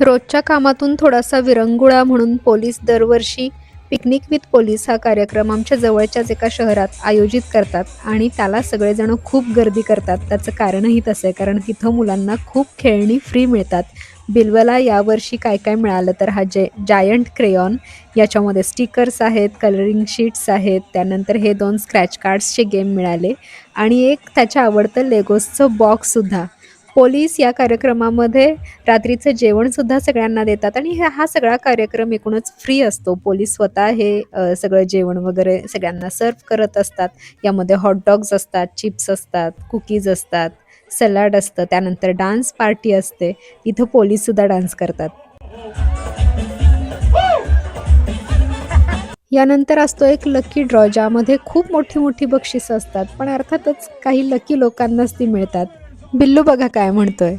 रोजच्या कामातून थोडासा विरंगुळा म्हणून पोलीस दरवर्षी पिकनिक विथ पोलीस हा कार्यक्रम आमच्या जवळच्याच एका शहरात आयोजित करतात आणि त्याला सगळेजण खूप गर्दी करतात. त्याचं कारणही तसं आहे कारण तिथं मुलांना खूप खेळणी फ्री मिळतात. बिल्वला यावर्षी काय काय मिळालं तर हा जे जायंट क्रेयॉन याच्यामध्ये स्टिकर्स आहेत कलरिंग शीट्स आहेत त्यानंतर हे दोन स्क्रॅच कार्ड्सचे गेम मिळाले. आणि एक त्याच्या आवडतं लेगोसचं बॉक्ससुद्धा पोलीस या कार्यक्रमामध्ये रात्रीचं जेवणसुद्धा सगळ्यांना देतात आणि हा हा सगळा कार्यक्रम एकूणच फ्री असतो. पोलीस स्वतः हे सगळं जेवण वगैरे सगळ्यांना सर्व करत असतात. यामध्ये हॉटडॉग्स असतात चिप्स असतात कुकीज असतात सलाड असतं त्यानंतर डान्स पार्टी असते. इथं पोलीससुद्धा डान्स करतात. यानंतर असतो एक लकी ड्रॉ ज्यामध्ये खूप मोठी मोठी बक्षिसं असतात. पण अर्थातच काही लकी लोकांनाच ती मिळतात. बिल्लू बघा काय म्हणतोय.